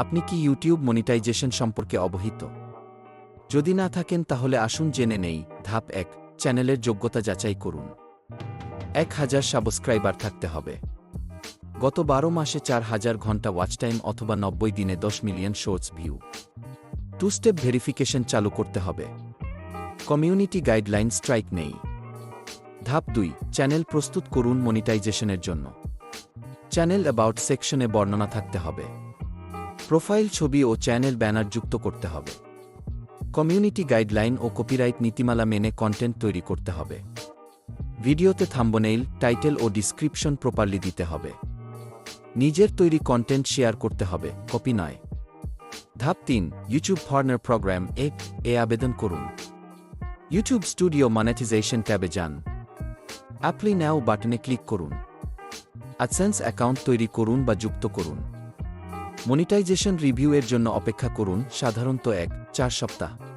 আপনি কি YouTube monetization সম্পর্কে অবহিত? যদি না থাকেন তাহলে আসুন জেনে নেই, ধাপ এক, চ্যানেলের যোগ্যতা যাচাই করুন। এক হাজার সাবস্ক্রাইবার থাকতে হবে। গত বারো মাসে চার হাজার ঘণ্টা ওয়াচ টাইম অথবা নব্বই দিনে দশ million shorts view. Two step verification চালু করতে হবে। কমিউনিটি গাইডলাইন স্ট্রাইক নেই। ধাপ দুই, চ্যানেল প্রস্তুত করুন মনিটাইজেশনের জন্য। চ্যানেল অ্যাবাউট সেকশনে বর্ণনা থাকতে হবে। প্রোফাইল ছবি ও চ্যানেল ব্যানার যুক্ত করতে হবে। কমিউনিটি গাইডলাইন ও কপিরাইট নীতিমালা মেনে কন্টেন্ট তৈরি করতে হবে। ভিডিওতে থাম্বনেইল, টাইটেল ও ডিসক্রিপশন প্রপারলি দিতে হবে। নিজের তৈরি কন্টেন্ট শেয়ার করতে হবে, কপি নয়। ধাপ তিন, ইউটিউব ফার্নার প্রোগ্রাম এক এ আবেদন করুন। ইউটিউব স্টুডিও মনেটাইজেশন ট্যাবে যান। অ্যাপ্লি নাও বাটনে ক্লিক করুন। অ্যাডসেন্স অ্যাকাউন্ট তৈরি করুন বা যুক্ত করুন। মনিটাইজেশন রিভিউয়ের জন্য অপেক্ষা করুন সাধারণত এক চার সপ্তাহ।